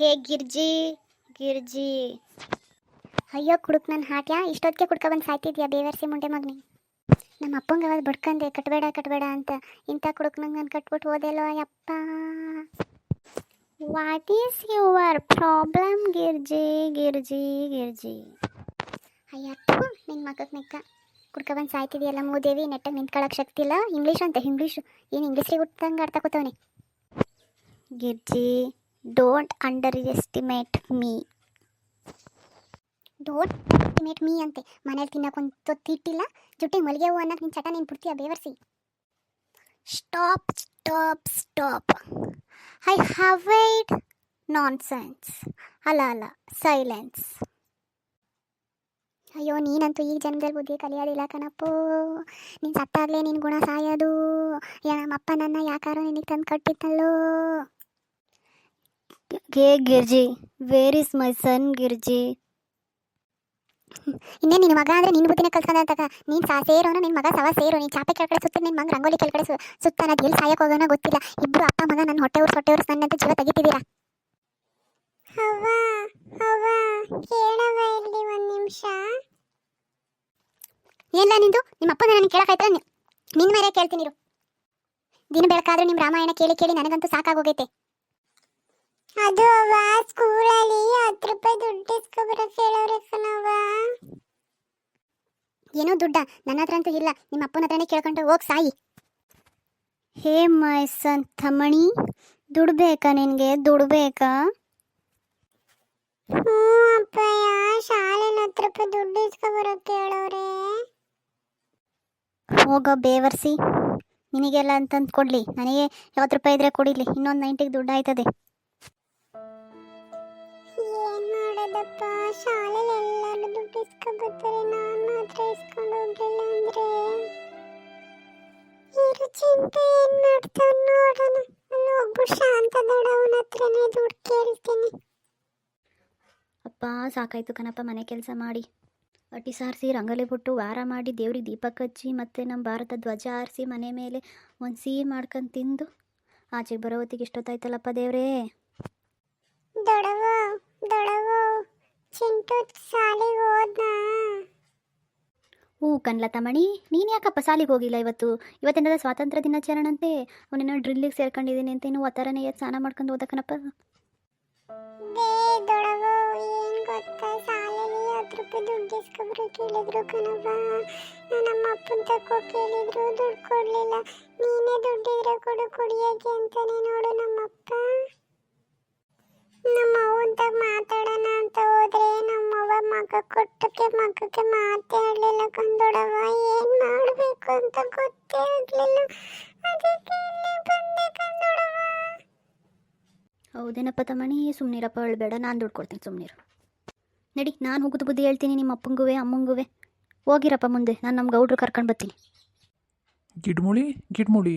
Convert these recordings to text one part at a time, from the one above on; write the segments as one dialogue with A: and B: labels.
A: ಹೇ ಗಿರ್ಜಿ ಗಿರ್ಜಿ. ಅಯ್ಯೋ, ಕುಡುಕ್ ನನ್ನ ಹಾಟ್ಯಾ? ಇಷ್ಟೊತ್ತಿಗೆ ಕುಡ್ಕ ಬಂದು ಸಾಯ್ತಿದ್ಯಾ ಬೇವರ್ಸಿ ಮುಂಡೆ ಮಗನಿ? ನಮ್ಮ ಅಪ್ಪಂಗೆ ಅವಾಗ ಬಡ್ಕಂದೆ, ಕಟ್ಬೇಡ ಕಟ್ಬೇಡ ಅಂತ. ಇಂಥ ಕುಡುಕ್ ನಂಗೆ ನಾನು ಕಟ್ಬಿಟ್ಟು ಹೋದೆಲ್ಲೋ ಯಪ್ಪ ವಾಟ್ ಈಸ್ ಯುವರ್ ಪ್ರಾಬ್ಲಮ್ ಗಿರ್ಜಿ ಗಿರ್ಜಿ ಗಿರ್ಜಿ? ಅಯ್ಯಪ್ಪ ನಿನ್ನ ಮಗಕ್ಕೆ ನೆಕ್ಕ ಕುಡ್ಕ ಬಂದು ಸಾಯ್ತಿದ್ಯಲ್ಲ ಮೂದೇವಿ, ನೆಟ್ಟಾಗ ನಿಂತ್ಕೊಳ್ಳೋಕೆ ಶಕ್ತಿ ಇಲ್ಲ. ಇಂಗ್ಲೀಷ್ ಅಂತ ಇಂಗ್ಲೀಷು ಏನು ಇಂಗ್ಲೀಷ್ಗೆ ಹುಟ್ಟಂಗೆ ಅರ್ಥ ಕೂತವನೆ. Girji don't underestimate me don't estimate me ಅಂತೆ. ಮನೇಲಿ ತಿನ್ನೋಕ್ಕೊಂದು ತಿಟ್ಟಿಲ್ಲ. ಜುಟ್ಟಿಗೆ ಮಲ್ಲಿಗೆ ಹೂವು ನಿನ್ನ ಚಟ ನೀನು ಬಿಡ್ತೀಯ ಬೇವರ್ಸಿ? ಸ್ಟಾಪ್ ಸ್ಟಾಪ್ ಸ್ಟಾಪ್ ಐ ಹ್ಯಾವೈಡ್ ನಾನ್ ಸೆನ್ಸ್ ಅಲ್ಲ ಅಲ್ಲ ಸೈಲೆನ್ಸ್ ಅಯ್ಯೋ, ನೀನಂತೂ ಈ ಜನ್ಮದಲ್ಲಿ ಬುದ್ಧಿ ಕಲಿಯೋದಿಲ್ಲ ಕಣಪ್ಪು. ನೀನು ಸತ್ತಾಗಲೇ ನಿನ್ನ ಗುಣ ಸಾಯೋದು. ನಮ್ಮಪ್ಪ ನನ್ನ ಯಾಕಾರೋ ನಿನಗೆ ತಂದು ಕಟ್ಟಿತ್ತಲ್ಲೋ ಗೇ ಗಿರ್ಜಿ ವೇರ್ ಇಸ್ ಮೈ ಸನ್ ಗಿರ್ಜಿ? ಇನ್ನೇ ನಿನ್ನ ಮಗ ಅಂದ್ರೆ ನಿನ್ನ ಬುದ್ಧಿನ ಕಲ್ಸ್ಕೊಂಡ ಅಂತ ನೀನ್ ಸಾ ಸೇರೋನು ನಿನ್ನ ಮಗ ಸವ ಸೇರೋ ನೀನ್ ಚಾಪೆ ಕೆಳಗಡೆ ಸುತ್ತ ನಿನ್ನ ಮಗ ರಂಗೋಲಿ ಕೆಳಗಡೆ ಸುತ್ತ ಸುತ್ತಾನ ಎಲ್ಲಿ ಸಾಯಕ್ಕೆ ಹೋಗೋಣ ಗೊತ್ತಿಲ್ಲ. ಇಬ್ರು ಅಪ್ಪ ಮಗ ನನ್ನ ಹೊಟ್ಟೆ ಊರು ಹೊಟ್ಟೆ ಊರು ನನ್ನಂತ ಜೀವ ತೆಗಿತಿದ್ದೀರಾ ಹವ್ವ ಹವ್ವ ಕೇಳವ ಇಲ್ಲಿ ಒಂದು ನಿಮಿಷ. ಏನಿಲ್ಲ ನಿಂದು? ನಿಮ್ಮ ಅಪ್ಪ ನಾನು ಕೇಳಕ್ಕಾಯ್ತಾ ನಿನ್ನ ಮೇಲೆ ಕೇಳ್ತೀನಿ ದಿನ ಬೆಳಕಾದ್ರೂ ನಿಮ್ಮ ರಾಮಾಯಣ ಕೇಳಿ ಕೇಳಿ ನನಗಂತೂ ಸಾಕಾಗೋಗೈತೆ ಅದು ಅವ ಸ್ಕೂಲಲ್ಲಿ ಹತ್ತು ರೂಪಾಯಿ ದುಡ್ಡು ಇಸ್ಕೊಬರಕ್ಕೆ ಹೇಳೋರೆ ಕಣವ್ವ. ಏನೋ ದುಡ್ಡ ನನ್ನ ಹತ್ರ ಅಂತೂ ಇಲ್ಲ. ನಿಮ್ಮ ಅಪ್ಪನ ಹತ್ರನೇ ಕೇಳ್ಕೊಂಡು ಹೋಗಿ ಸಾಯಿ. ಹೇ ಮೈ ಸನ್ ತಮಣಿ ದುಡ್ಡು ಬೇಕಾ ನಿನಗೆ? ದುಡ್ಡು ಬೇಕಾ ಹ್ಞೂ ಅಪ್ಪಯ್ಯ ಶಾಲೆನ ಹತ್ತು ರೂಪಾಯಿ ದುಡ್ಡು ಇಸ್ಕೊಬರಕ್ಕೆ ಹೇಳೋರೆ ಹೋಗೋ ಬೇವರ್ಸಿ. ನಿನಗೆಲ್ಲ ಅಂತಂದು ಕೊಡಲಿ ನನಗೆ ಯಾವತ್ತು ರೂಪಾಯಿ ಇದ್ರೆ ಕೊಡಿಲಿ. ಇನ್ನೊಂದು ನೈಂಟಿಗೆ ದುಡ್ಡು ಆಯ್ತದೆ. ಮಾಡೋದಪ್ಪ ಶಾಲೆಲಿ ಎಲ್ಲರೂ ದುಡ್ಡು ಇಸ್ಕೊಬರ್ತಾರೆ. ನಾನು ಮಾತ್ರ ಇಸ್ಕೊಂಡು ಹೋಗ್ಲಿಲ್ಲ ಅಂದ್ರೆ? ಇರು ಚಿಂತೆ ಏನ್ ಮಾಡ್ತಾವ್ ನೋಡೋಣ. ಅಲ್ಲಿ ಹೋಗ್ಬಿಟ್ಟು ಶಾಂತ ದೊಡ್ಡವನ ಹತ್ರನೇ ದುಡ್ಡು ಕೇಳ್ತೀನಿ. ಅಪ್ಪ ಸಾಕಾಯ್ತು ಕಣಪ್ಪ ಮನೆ ಕೆಲಸ ಮಾಡಿ. ಅಟ್ಟಿ ಸಾರಿಸಿ ರಂಗೋಲಿ ಬಿಟ್ಟು ವಾರ ಮಾಡಿ ದೇವ್ರಿಗೆ ದೀಪ ಹಚ್ಚಿ ಮತ್ತು ನಮ್ಮ ಭಾರತ ಧ್ವಜ ಆರಿಸಿ ಮನೆ ಮೇಲೆ ಒಂದು ಸಿಹಿ ಮಾಡ್ಕೊಂಡು ತಿಂದು. ಆಚೆಗೆ ಬರೋ ಹೊತ್ತಿಗೆ ಇಷ್ಟೊತ್ತಾಯ್ತಲ್ಲಪ್ಪ ದೇವ್ರೇ? ದೊಡವ ದೊಡವ ಚಿಂಟು ಶಾಲೆಗೆ ಹೋದ ಹೂ ಕನ್ಲತಮಣಿ ನೀನು ಯಾಕಪ್ಪ ಸಾಲಿಗೆ ಹೋಗಿಲ್ಲ ಇವತ್ತು? ಇವತ್ತಿಂದ ಸ್ವಾತಂತ್ರ್ಯ ದಿನಾಚರಣೆ ಅವನೇನೋ ಡ್ರಿಲ್ಲಿಗೆ ಸೇರ್ಕೊಂಡಿದ್ದೀನಿ ಅಂತ ಏನು ಒತ್ತರನೇ ಎದ್ದು ಸ್ನಾನ ಮಾಡ್ಕೊಂಡು ಓದಕ್ಕನಪ್ಪ ದೊಡವ ಏನು ಗೊತ್ತಾ? ಶಾಲೆಯಲ್ಲಿ ಹತ್ತು ರೂಪಾಯಿ ದುಡ್ಡು ಇಸ್ಕೊಬ್ರು ಕೇಳಿದ್ರು ಕಣವ್ವ ನಮ್ಮ ಅಪ್ಪನ ತಕೋ ಕೇಳಿದ್ರು ದುಡ್ಡು ಕೊಡಲಿಲ್ಲ. ನೀನೇ ದುಡ್ಡಿದ್ರೆ ಕೊಡು ಕುಡಿಯೋಕೆ ಅಂತಾನೆ ನೋಡು ನಮ್ಮಪ್ಪ. ನಮ್ಮ ಅವ್ವಂತಾಗ ಮಾತಾಡೋಣ ಅಂತ ಹೋದ್ರೆ ನಮ್ಮವ್ವ ಮಗ ಕೊಟ್ಟಕ್ಕೆ ಮಗಕ್ಕೆ ಮಾತಾಡಲಿಲ್ಲ ಕಂದೊಡವ ಏನು ಮಾಡಬೇಕು ಅಂತ ಗೊತ್ತೇ ಆಗಲಿಲ್ಲ. ಅದಕ್ಕೆ ಇಲ್ಲಿ ಬಂದೆ ಕಂದೊಡವ ಹೌದೇನಪ್ಪ ತಮ್ಮಣಿ? ಸುಮ್ಮನಿರಪ್ಪ ಅಳ್ಬೇಡ ನಾನು ದುಡ್ಡು ಕೊಡ್ತೀನಿ ಸುಮ್ಮನಿರು ನಡಿ ನಾನು ಹೋಗುದು ಬುದ್ಧಿ ಹೇಳ್ತೀನಿ ನಿಮ್ಮ ಅಪ್ಪಂಗುವೆ ಅಮ್ಮಂಗುವೆ. ಹೋಗಿರಪ್ಪ ಮುಂದೆ. ನಾನು ನಮ್ಮ ಗೌಡ್ರು ಕರ್ಕೊಂಡು ಬರ್ತೀನಿ.
B: ಗಿಡ್ಮುಳಿ ಗಿಡ್ಮುಳಿ.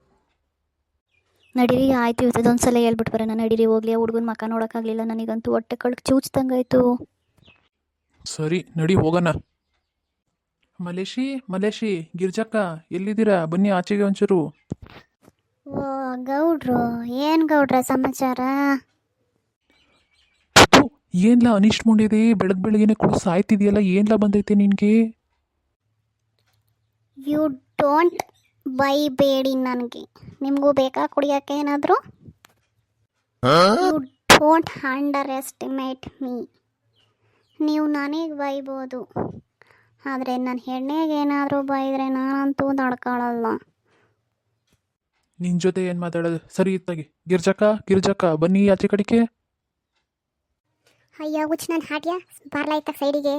A: ನಡೀರಿ ಆಯ್ತು ಇವತ್ತದೊಂದು ಸಲ ಹೇಳ್ಬಿಟ್ಟು ಬರೋಣ. ನಡೀರಿ ಹೋಗ್ಲಿ ಹುಡುಗನ ಮಕ್ಕ ನೋಡೋಕ್ಕಾಗಲಿಲ್ಲ. ನನಗಂತೂ ಹೊಟ್ಟೆ ಕಳ್ಗೆ ಚೂಚ್ದಂಗಾಯ್ತು.
B: ಸರಿ ನಡಿ ಹೋಗೋಣ. ಮಲೇಶಿ ಮಲೇಶಿ ಗಿರ್ಜಕ್ಕ ಎಲ್ಲಿದ್ದೀರಾ? ಬನ್ನಿ ಆಚೆಗೆ ಒಂಚೂರು.
A: ಓ ಗೌಡ್ರು ಏನು ಗೌಡ್ರ ಸಮಾಚಾರ?
B: ಏನ್ಲ ಅನಿಷ್ಟ್ ಮುಂಡಿದೆ? ಬೆಳಗ್ಗೆ ಬೆಳಗ್ಗೆನೆ ಕೂಡ ಸಾಯ್ತಿದೆಯಲ್ಲ ಏನ್ಲ ಬಂದೈತೆ ನಿನಗೆ?
A: ಯು ಡೋಂಟ್ ಬೈಬೇಡಿ ನನಗೆ. ನಿಮಗೂ ಬೇಕಾ ಕುಡಿಯೋಕೆ ಏನಾದರೂ? You don't underestimate me ನೀವು ನನಗೆ ಬೈಬೋದು. ಆದರೆ ನನ್ನ ಹೆಣ್ಣೆಗೆ ಏನಾದರೂ ಬೈದರೆ ನಾನಂತೂ ನಡ್ಕೊಳ್ಳಲ್ಲ
B: ನಿನ್ ಜೊತೆ ಏನು ಮಾತಾಡೋದು? ಸರಿ ಇತ್ತಾಗಿ. ಗಿರ್ಜಕ್ಕ ಗಿರ್ಜಕ್ಕ ಬನ್ನಿ ಆಚೆ ಕಡೆಗೆ.
A: ಅಯ್ಯೋ ಹುಚ್ಚ ನಾನು ಹಾಟ್ಯಾ ಬಾರ್ಲಾ ಇತ್ತ ಸೈಡಿಗೆ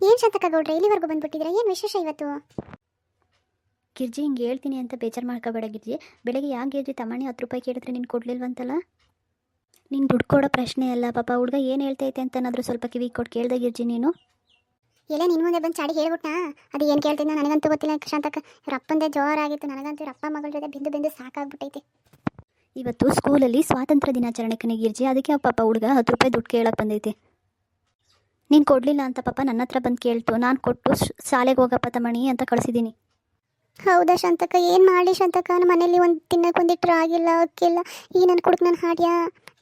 A: ಏನು ಶಾಂತಕ ಗೌಡ್ರೆ ಇಲ್ಲಿವರೆಗೂ ಬಂದ್ಬಿಟ್ಟಿದ್ರೆ ಏನು ವಿಶೇಷ ಇವತ್ತು? ಗಿರ್ಜಿ ಹಿಂಗೆ ಹೇಳ್ತೀನಿ ಅಂತ ಬೇಜಾರು ಮಾಡ್ಕೋಬೇಡ ಗಿರ್ಜಿ. ಬೆಳಗ್ಗೆ ಯಾಕೆ ಗಿರ್ಜಿ ತಮಾಣಿ ಹತ್ತು ರೂಪಾಯಿ ಕೇಳಿದ್ರೆ ನೀನು ಕೊಡ್ಲಿಲ್ವಂತಲ್ಲ?
C: ನೀನು ದುಡ್ಡು ಕೊಡೋ ಪ್ರಶ್ನೆ ಅಲ್ಲ ಪಾಪ ಹುಡುಗ ಏನು ಹೇಳ್ತೈತೆ ಅಂತ ಏನಾದರೂ ಸ್ವಲ್ಪ ಕಿವಿ ಕೊಟ್ಟು ಕೇಳ್ದೆ ಗಿರ್ಜಿ ನೀನು.
A: ಎಲ್ಲ ನಿನ್ನ ಮುಂದೆ ಬಂದು ಚಾಡಿ ಹೇಳ್ಬಿಟ್ನಾ? ಅದು ಏನು ಕೇಳ್ತಿದ್ದ ನನಗಂತೂ ಗೊತ್ತಿಲ್ಲ. ಶಾಂತಕ್ಕ ಇವ್ರ ಅಪ್ಪಂದೇ ಜೋರಾಗಿತ್ತು ನನಗಂತೂ ಇವ್ರ ಅಪ್ಪ ಮಗಳ ಜೊತೆ ಬಿಂದು ಬಿಂದು ಸಾಕಾಗ್ಬಿಟ್ಟೈತೆ.
C: ಇವತ್ತು ಸ್ಕೂಲಲ್ಲಿ ಸ್ವಾತಂತ್ರ್ಯ ದಿನಾಚರಣೆ ನೀ ಗಿರ್ಜಿ. ಅದಕ್ಕೆ ಪಾಪ ಹುಡುಗ ಹತ್ತು ರೂಪಾಯಿ ದುಡ್ಡು ಕೇಳಕ್ಕೆ ಬಂದೈತೆ. ನೀನು ಕೊಡಲಿಲ್ಲ ಅಂತ ಪಾಪ ನನ್ನ ಹತ್ರ ಬಂದು ಕೇಳ್ತು. ನಾನು ಕೊಟ್ಟು ಶಾಲೆಗೆ ಹೋಗಪ್ಪ ತಮಣಿ ಅಂತ ಕಳಿಸಿದ್ದೀನಿ
A: ಹೌದಾ ಶಾಂತಕ? ಏನು ಮಾಡಲಿ ಶಾಂತಕ? ನಮ್ಮ ಮನೇಲಿ ಒಂದು ತಿನ್ನಕ್ಕೆ ಒಂದಿಟ್ಟು ಆಗಿಲ್ಲ ಅಕ್ಕಿಲ್ಲ. ಈ ನನ್ನ ಕುಡ್ಕ ನಾನು ಹಾಡ್ಯಾ?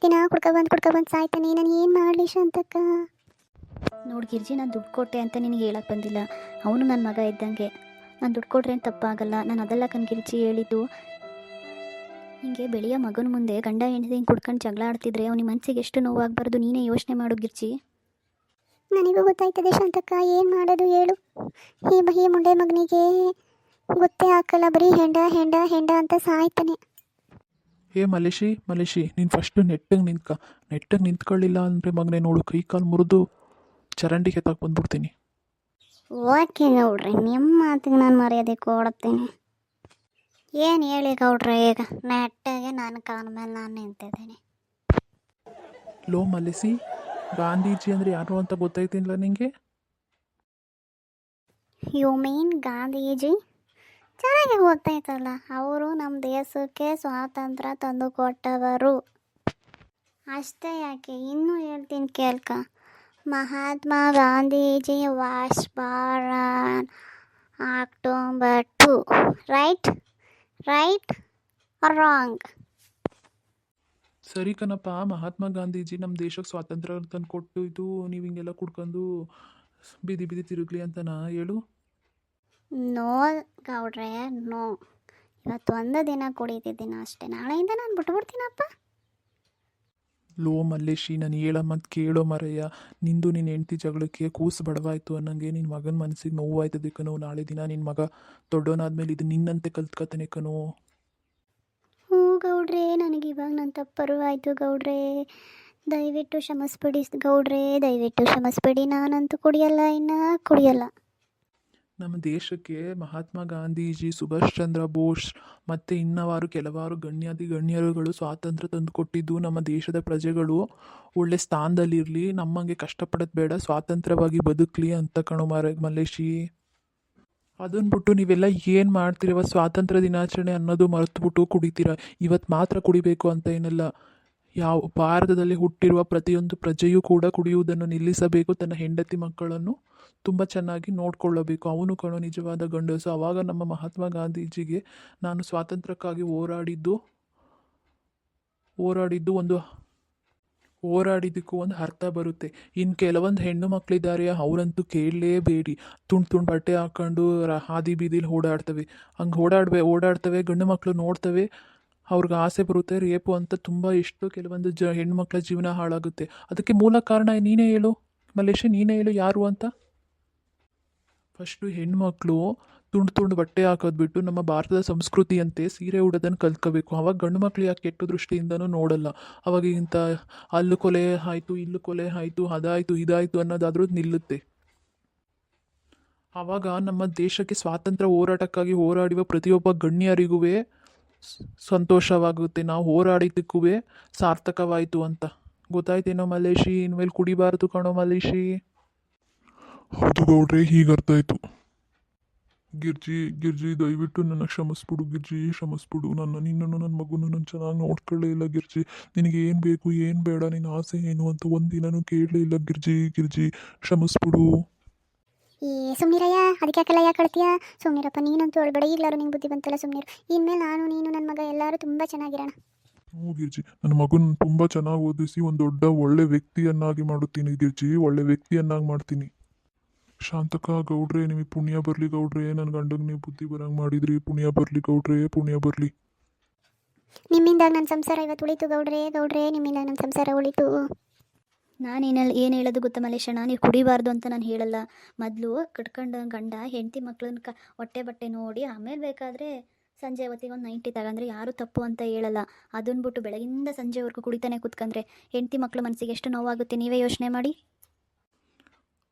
A: ದಿನ ಕುಡ್ಕ ಬಂದು ಕುಡ್ಕ ಬಂದು ಸಾಯ್ತಾನೆ. ನಾನು ಏನು ಮಾಡಲಿ ಶಾಂತಕ್ಕ
C: ನೋಡಿ ಗಿರ್ಜಿ ನಾನು ದುಡ್ಡು ಕೊಟ್ಟೆ ಅಂತ ನಿನಗೆ ಹೇಳಕ್ಕೆ ಬಂದಿಲ್ಲ. ಅವನು ನನ್ನ ಮಗ ಇದ್ದಂಗೆ. ನಾನು ದುಡ್ಡು ಕೊಟ್ರೆ ಏನು ತಪ್ಪಾಗಲ್ಲ. ನಾನು ಅದೆಲ್ಲ ಕನ್ ಗಿರ್ಜಿ ಹೇಳಿದ್ದು. ಹಿಂಗೆ ಬೆಳೆಯ ಮಗನ ಮುಂದೆ ಗಂಡ ಹೆಂಡತಿ ಹಿಂಗೆ ಕುಡ್ಕೊಂಡು ಜಗಳ ಆಡ್ತಿದ್ರೆ ಅವ್ನಿಗೆ ಮನಸ್ಸಿಗೆ ಎಷ್ಟು ನೋವಾಗಬಾರ್ದು ನೀನೇ ಯೋಚನೆ ಮಾಡು ಗಿರ್ಜಿ.
A: ನನಗೂ ಗೊತ್ತಾಯ್ತದೆ ಶಾಂತಕ್ಕ ಏನು ಮಾಡೋದು ಹೇಳು. ಈ ಮಹಿ ಮುಂಡೆ ಮಗನಿಗೆ. ಗೊತ್ತೇ ಹಾಕಲ್ಲ ಬರೀ ಹೆಂಡ ಹೆಂಡ ಹೆಂಡ ಅಂತ ಸಾಯ್ತಾನೆ.
B: ಹೇ ಮಲೇಶಿ ಮಲೇಶಿ ನೀನು ಫಸ್ಟು ನೆಟ್ಟಗೆ ನಿಂತ್ಕ. ನೆಟ್ಟಗೆ ನಿಂತ್ಕೊಳ್ಳಿಲ್ಲ ಅಂದರೆ ಮಗನೇ ನೋಡು ಕೈ ಕಾಲು ಮುರಿದು ಚರಂಡಿಗೆ ತಾಕ್ ಬಂದ್ಬಿಡ್ತೀನಿ.
A: ಓಕೆ ಗೌಡ್ರಿ ನಿಮ್ಮ ಮಾತಿಗೆ ನಾನು ಮರ್ಯಾದೆ ಕೊಡ್ತೀನಿ ಏನು ಹೇಳಿ ಗೌಡ್ರೆ ಈಗ? ನೆಟ್ಟಗೆ ನಾನು ಕಾಲ ಮೇಲೆ ನಾನು ನಿಂತಿದ್ದೀನಿ.
B: ಲೋ ಮಲಿಸಿ ಗಾಂಧೀಜಿ ಅಂದರೆ ಯಾರು ಅಂತ ಗೊತ್ತಾಯ್ತಿಲ್ಲ ನಿಂಗೆ?
A: You mean Gandhiji? ಚೆನ್ನಾಗಿ ಗೊತ್ತಾಯ್ತಲ್ಲ ಅವರು ನಮ್ಮ ದೇಶಕ್ಕೆ ಸ್ವಾತಂತ್ರ್ಯ ತಂದು ಕೊಟ್ಟವರು. ಅಷ್ಟೇ ಯಾಕೆ? ಇನ್ನೂ ಹೇಳ್ತೀನಿ ಕೇಳ್ಕ. Mahatma Gandhiji was born October two. Right? Right wrong
B: ಸರಿ ಕಣಪ್ಪ, ಮಹಾತ್ಮ ಗಾಂಧೀಜಿ ನಮ್ಮ ದೇಶಕ್ಕೆ ಸ್ವಾತಂತ್ರ್ಯ ತಂದು ಕೊಟ್ಟು ಇದು ನೀವು ಹಿಂಗೆಲ್ಲ ಕುಡ್ಕೊಂಡು ಬೀದಿ ಬೀದಿ ತಿರುಗ್ಲಿ ಅಂತನಾ ಹೇಳು.
A: ನೋ ಗೌಡ್ರೆ ನೋ. ಇವತ್ತು ಒಂದು ದಿನ ಕುಡಿತಿದ್ದೀನಿ ಅಷ್ಟೇ. ನಾಳೆಯಿಂದ ನಾನು ಬಿಟ್ಬಿಡ್ತೀನಪ್ಪ.
B: ಲೋ ಮಲ್ಲೇಶಿ ನಾನು ಹೇಳಮ್ಮ ಮತ್ತು ಕೇಳೋ ಮರಯ್ಯ ನಿಂದು ನಿನ್ನ ಹೆಂಡತಿ ಜಗಳಕ್ಕೆ ಕೂಸು ಬಡವಾಯ್ತು ಅನ್ನಂಗೆ ನಿನ್ನ ಮಗನ ಮನಸ್ಸಿಗೆ ನೋವಾಯ್ತದೆ ಕಣೋ. ನಾಳೆ ದಿನ ನಿನ್ನ ಮಗ ದೊಡ್ಡೋನಾದ್ಮೇಲೆ ಇದು ನಿನ್ನಂತೆ ಕಲ್ತ್ಕತನೇಕನೋ ಕಣೋ.
A: ಹ್ಞೂ ಗೌಡ್ರೆ ನನಗೆ ಇವಾಗ ನನ್ನ ತಪ್ಪರು ಆಯಿತು ಗೌಡ್ರೆ. ದಯವಿಟ್ಟು ಕ್ಷಮಿಸ್ಬಿಡಿ ಗೌಡ್ರೆ ದಯವಿಟ್ಟು ಕ್ಷಮಿಸ್ಬಿಡಿ. ನಾನಂತೂ ಕುಡಿಯಲ್ಲ ಇನ್ನು ಕುಡಿಯಲ್ಲ.
B: ನಮ್ಮ ದೇಶಕ್ಕೆ ಮಹಾತ್ಮ ಗಾಂಧೀಜಿ, ಸುಭಾಷ್ ಚಂದ್ರ ಬೋಸ್ ಮತ್ತು ಇನ್ನವಾರು ಕೆಲವಾರು ಗಣ್ಯಾದಿ ಗಣ್ಯರುಗಳು ಸ್ವಾತಂತ್ರ್ಯ ತಂದು ಕೊಟ್ಟಿದ್ದು ನಮ್ಮ ದೇಶದ ಪ್ರಜೆಗಳು ಒಳ್ಳೆ ಸ್ಥಾನದಲ್ಲಿರಲಿ, ನಮ್ಮಂಗೆ ಕಷ್ಟಪಡೋದು ಬೇಡ, ಸ್ವಾತಂತ್ರ್ಯವಾಗಿ ಬದುಕಲಿ ಅಂತ ಕಣೋ ಮಾರ, ಮಲ್ಲೇಶಿ. ಅದನ್ನ ಬಿಟ್ಟು ನೀವೆಲ್ಲ ಏನು ಮಾಡ್ತೀರವ ಸ್ವಾತಂತ್ರ್ಯ ದಿನಾಚರಣೆ ಅನ್ನೋದು ಮರೆತುಬಿಟ್ಟು ಕುಡಿತೀರ? ಇವತ್ತು ಮಾತ್ರ ಕುಡಿಬೇಕು ಅಂತ ಏನಲ್ಲ. ಯಾವ ಭಾರತದಲ್ಲಿ ಹುಟ್ಟಿರುವ ಪ್ರತಿಯೊಂದು ಪ್ರಜೆಯೂ ಕೂಡ ಕುಡಿಯುವುದನ್ನು ನಿಲ್ಲಿಸಬೇಕು, ತನ್ನ ಹೆಂಡತಿ ಮಕ್ಕಳನ್ನು ತುಂಬ ಚೆನ್ನಾಗಿ ನೋಡಿಕೊಳ್ಳಬೇಕು. ಅವನು ಕಣೋ ನಿಜವಾದ ಗಂಡಸು ಆವಾಗ ನಮ್ಮ ಮಹಾತ್ಮ ಗಾಂಧೀಜಿಗೆ ನಾನು ಸ್ವಾತಂತ್ರ್ಯಕ್ಕಾಗಿ ಹೋರಾಡಿದ್ದು ಹೋರಾಡಿದ್ದು ಒಂದು, ಹೋರಾಡಿದ್ದಕ್ಕೂ ಒಂದು ಅರ್ಥ ಬರುತ್ತೆ. ಇನ್ನು ಕೆಲವೊಂದು ಹೆಣ್ಣು ಮಕ್ಕಳಿದ್ದಾರೆ ಅವರಂತೂ ಕೇಳಲೇಬೇಡಿ. ತುಂಡು ತುಂಡು ಬಟ್ಟೆ ಹಾಕ್ಕೊಂಡು ಹಾದಿ ಬೀದಿಲಿ ಓಡಾಡ್ತವೆ. ಹಂಗೆ ಓಡಾಡ್ಬೇ ಓಡಾಡ್ತವೆ, ಗಂಡು ಮಕ್ಕಳು ನೋಡ್ತವೆ. ಅವ್ರಿಗೆ ಆಸೆ ಬರುತ್ತೆ, ರೇಪು ಅಂತ ತುಂಬ ಎಷ್ಟು ಕೆಲವೊಂದು ಜ, ಹೆಣ್ಮಕ್ಳ ಜೀವನ ಹಾಳಾಗುತ್ತೆ. ಅದಕ್ಕೆ ಮೂಲ ಕಾರಣ ನೀನೇ ಹೇಳು. ಮಲೇಶ ನೀನೇ ಹೇಳು ಯಾರು ಅಂತ. ಫಸ್ಟು ಹೆಣ್ಮಕ್ಳು ತುಂಡು ತುಂಡು ಬಟ್ಟೆ ಹಾಕೋದು ಬಿಟ್ಟು ನಮ್ಮ ಭಾರತದ ಸಂಸ್ಕೃತಿಯಂತೆ ಸೀರೆ ಉಡೋದನ್ನು ಕಲ್ತ್ಕೋಬೇಕು. ಅವಾಗ ಗಂಡು ಮಕ್ಳು ಯಾಕೆ ಕೆಟ್ಟ ದೃಷ್ಟಿಯಿಂದನೂ ನೋಡಲ್ಲ. ಅವಾಗ ಇಂಥ ಅಲ್ಲು ಕೊಲೆ ಆಯಿತು, ಇಲ್ಲು ಕೊಲೆ ಆಯಿತು, ಅದಾಯಿತು, ಇದಾಯಿತು ಅನ್ನೋದಾದ್ರೂ ನಿಲ್ಲುತ್ತೆ. ಆವಾಗ ನಮ್ಮ ದೇಶಕ್ಕೆ ಸ್ವಾತಂತ್ರ್ಯ ಹೋರಾಟಕ್ಕಾಗಿ ಹೋರಾಡುವ ಪ್ರತಿಯೊಬ್ಬ ಗಣ್ಯರಿಗೂ ಸಂತೋಷವಾಗುತ್ತೆ. ನಾವು ಹೋರಾಡಿದ್ದಕ್ಕೂ ಸಾರ್ಥಕವಾಯಿತು ಅಂತ. ಗೊತ್ತಾಯ್ತೇನೋ ಮಲೇಶಿ, ಇನ್ಮೇಲೆ ಕುಡಿಬಾರ್ದು ಕಣೋ ಮಲೇಶಿ.
D: ಹೌದು ಗೌಡ್ರೆ ಹೀಗೆ ಅರ್ಥ ಗಿರ್ಜಿ ಗಿರ್ಜಿ, ದಯವಿಟ್ಟು ನನ್ನ ಕ್ಷಮಿಸ್ಬಿಡು, ಗಿರ್ಜಿ, ಕ್ಷಮಿಸ್ಬಿಡು. ನನ್ನ, ನಿನ್ನನ್ನು ನನ್ನ ಮಗುನ ನಾನು ಚೆನ್ನಾಗಿ ನೋಡ್ಕೊಳ್ಳೇ ಇಲ್ಲ ಗಿರ್ಜಿ. ನಿನಗೆ ಏನು ಬೇಕು, ಏನು ಬೇಡ, ನಿನ್ನ ಆಸೆ ಏನು ಅಂತ ಒಂದಿನನೂ ಕೇಳಲೇ ಇಲ್ಲ ಗಿರ್ಜಿ ಗಿರ್ಜಿ. ಕ್ಷಮಿಸ್ಬಿಡು.
A: ಈ ಸುಮ್ನಿರಯ್ಯ ಅದಕ್ಕೆ ಯಾಕೆಲ್ಲ ಯಾಕೆ ಕಳ್ತೀಯ ಸುಮ್ನಿರಪ್ಪ ನೀನಂತೂ ಹೇಳ್ಬೇಡ ಈಗಲಾರು ನಿಂಗೆ ಬುದ್ಧಿ ಬಂತಲ್ಲ ಸುಮ್ನಿರು. ಇನ್ಮೇಲೆ ನಾನು ನೀನು ನನ್ನ ಮಗ ಎಲ್ಲರೂ ತುಂಬ ಚೆನ್ನಾಗಿರೋಣ.
D: ಹ್ಞೂ ಗಿರ್ಜಿ ನನ್ನ ಮಗನ ತುಂಬ ಚೆನ್ನಾಗಿ ಓದಿಸಿ ಒಂದು ದೊಡ್ಡ ಒಳ್ಳೆ ವ್ಯಕ್ತಿಯನ್ನಾಗಿ ಮಾಡುತ್ತೀನಿ ಗಿರ್ಜಿ. ಒಳ್ಳೆ ವ್ಯಕ್ತಿಯನ್ನಾಗಿ ಮಾಡ್ತೀನಿ. ಶಾಂತಕ ಗೌಡ್ರೆ ನಿಮಗೆ ಪುಣ್ಯ ಬರಲಿ ಗೌಡ್ರೆ. ನನ್ನ ಗಂಡಗೆ ನೀವು ಬುದ್ಧಿ ಬರಂಗ್ ಮಾಡಿದ್ರಿ. ಪುಣ್ಯ ಬರಲಿ ಗೌಡ್ರೆ ಪುಣ್ಯ ಬರಲಿ.
A: ನಿಮ್ಮಿಂದ ನನ್ನ ಸಂಸಾರ ಇವತ್ತು ಉಳಿತು ಗೌಡ್ರೆ ಗೌಡ್ರೆ ನಿಮ್ಮಿಂದ ನನ್ನ ಸಂಸಾರ ಉಳಿತು.
C: ನಾನೇನಲ್ಲಿ ಏನು ಹೇಳೋದು ಗೊತ್ತಾ ಮಲೇಶ ನಾನು ಕುಡಿಬಾರ್ದು ಅಂತ ನಾನು ಹೇಳಲ್ಲ. ಮೊದಲು ಕಟ್ಕೊಂಡು ಗಂಡ ಹೆಂಡತಿ ಮಕ್ಕಳನ್ನ ಕ, ಹೊಟ್ಟೆ ಬಟ್ಟೆ ನೋಡಿ ಆಮೇಲೆ ಬೇಕಾದರೆ ಸಂಜೆ ಹೊತ್ತಿಗೆ ಒಂದು ನೈಂಟಿ ತಗೊಂಡ್ರೆ ಯಾರೂ ತಪ್ಪು ಅಂತ ಹೇಳಲ್ಲ. ಅದನ್ನ ಬಿಟ್ಟು ಬೆಳಗಿಂದ ಸಂಜೆವರೆಗೂ ಕುಡಿತಾನೆ ಕೂತ್ಕೊಂಡ್ರೆ ಹೆಂಡತಿ ಮಕ್ಕಳ ಮನಸ್ಸಿಗೆ ಎಷ್ಟು ನೋವಾಗುತ್ತೆ? ನೀವೇ ಯೋಚನೆ ಮಾಡಿ.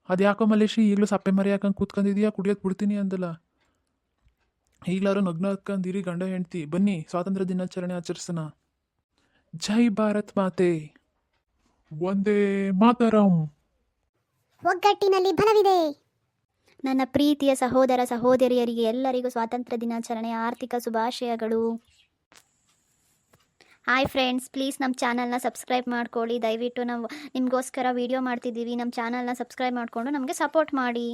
B: ಅದು ಯಾಕೋ ಮಲೇಶಿ ಈಗಲೂ ಸಪ್ಪೆ ಮರಿ ಹಾಕೊಂಡು ಕೂತ್ಕೊಂಡಿದ್ಯಾ ಕುಡಿಯೋದು ಬಿಡ್ತೀನಿ ಅಂದಲ್ಲ. ಈಗಲಾರು ನಗ್ನ ಹಾಕೊಂಡಿರಿ ಗಂಡ ಹೆಂಡ್ತಿ. ಬನ್ನಿ, ಸ್ವಾತಂತ್ರ್ಯ ದಿನಾಚರಣೆ ಆಚರಿಸೋಣ. ಜೈ ಭಾರತ್ ಮಾತೆ.
D: ಒಂದೇ ಮಾತರಂ.
A: ಒಗ್ಗಟ್ಟಿನಲ್ಲಿ ಬಲವಿದೆ.
C: ನನ್ನ ಪ್ರೀತಿಯ ಸಹೋದರ ಸಹೋದರಿಯರಿಗೆ ಎಲ್ಲರಿಗೂ ಸ್ವಾತಂತ್ರ್ಯ ದಿನಾಚರಣೆಯ ಆರ್ಥಿಕ ಶುಭಾಶಯಗಳು. ಹಾಯ್ ಫ್ರೆಂಡ್ಸ್ ಪ್ಲೀಸ್ ನಮ್ಮ ಚಾನಲ್ನ ಸಬ್ಸ್ಕ್ರೈಬ್ ಮಾಡ್ಕೊಳ್ಳಿ. ದಯವಿಟ್ಟು ನಾವು ನಿಮಗೋಸ್ಕರ ವೀಡಿಯೋ ಮಾಡ್ತಿದ್ದೀವಿ. ನಮ್ಮ ಚಾನಲ್ನ ಸಬ್ಸ್ಕ್ರೈಬ್ ಮಾಡಿಕೊಂಡು ನಮಗೆ ಸಪೋರ್ಟ್ ಮಾಡಿ.